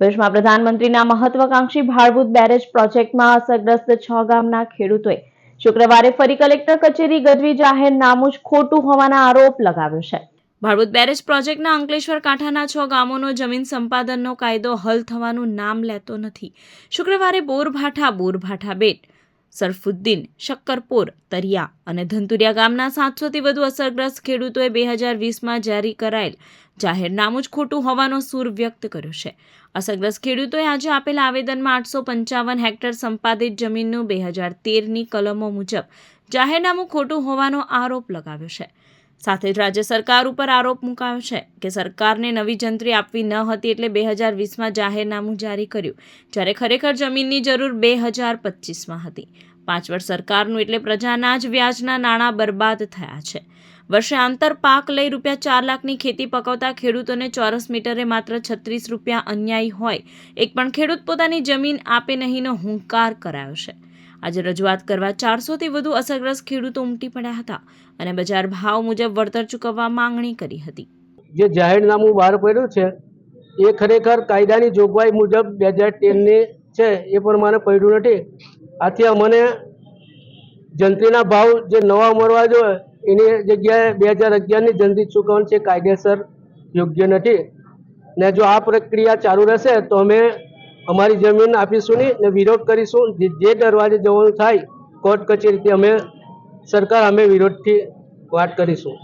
ભરૂચમાં પ્રધાનમંત્રીના મહત્વાકાંક્ષી ભાડભૂત બેરેજ પ્રોજેક્ટમાં અસરગ્રસ્ત છ ગામના ખેડૂતોએ શુક્રવારે ફરી કલેક્ટર કચેરી ગઢવી જાહેરનામું જ ખોટું હોવાના આરોપ લગાવ્યો છે. ભાડભૂત બેરેજ પ્રોજેક્ટના અંકલેશ્વર કાંઠાના છ ગામોનો જમીન સંપાદનનો કાયદો હલ થવાનું નામ લેતો નથી. શુક્રવારે બોરભાઠા બોરભાઠા બેટ સરફુદ્દીન, શક્કરપોર, તરિયા અને ધંતુરિયા ગામના સાતસોથી વધુ અસરગ્રસ્ત ખેડૂતોએ બે હજાર વીસમાં જારી કરાયેલ જાહેરનામું જ ખોટું હોવાનો સૂર વ્યક્ત કર્યો છે. અસરગ્રસ્ત ખેડૂતોએ આજે આપેલા આવેદનમાં આઠસો પંચાવન હેક્ટર સંપાદિત જમીનનું બે હજાર તેરની કલમો મુજબ જાહેરનામું ખોટું હોવાનો આરોપ લગાવ્યો છે. સાથે જ રાજ્ય સરકાર ઉપર આરોપ મુકાયો છે કે સરકારને નવી જંત્રી આપવી ન હતી એટલે બે હજાર વીસમાં જાહેરનામું જારી કર્યું, જ્યારે ખરેખર જમીનની જરૂર બે હજાર પચીસમાં હતી. પાંચ વર્ષ સરકારનું એટલે પ્રજાના જ વ્યાજના નાણાં બરબાદ થયા છે. વર્ષે આંતર પાક લઈ રૂપિયા ચાર લાખની ખેતી પકવતા ખેડૂતોને ચોરસ મીટરે માત્ર છત્રીસ રૂપિયા અન્યાયી હોય, એક પણ ખેડૂત પોતાની જમીન આપે નહીંનો હુંકાર કરાયો છે. આજે રજૂઆત કરવા ચારસોથી વધુ અસરગ્રસ્ત ખેડૂતો ઉમટી પડ્યા હતા અને બજાર ભાવ મુજબ વળતર ચૂકવવા માંગણી કરી હતી. જે જાહેરનામું બહાર પડ્યું છે, એ ખરેખર કાયદાની જોગવાઈ મુજબ બે હજાર તેરની છે, એ પ્રમાણે પડ્યું નથી. આથી અમને જંત્રીના ભાવ જે નવા મળવા જોઈએ, એની જગ્યાએ બે હજાર અગિયારની જંત્રી ચૂકવણ છે કાયદેસર યોગ્ય નથી. ને જો આ પ્રક્રિયા ચાલુ રહેશે, તો અમે અમારી જમીન આપીશું નહીં ને વિરોધ કરીશું. જે દરવાજે જવાનું થાય, કોર્ટ કચેરીથી અમે સરકાર અમે વિરોધથી વાત કરીશું.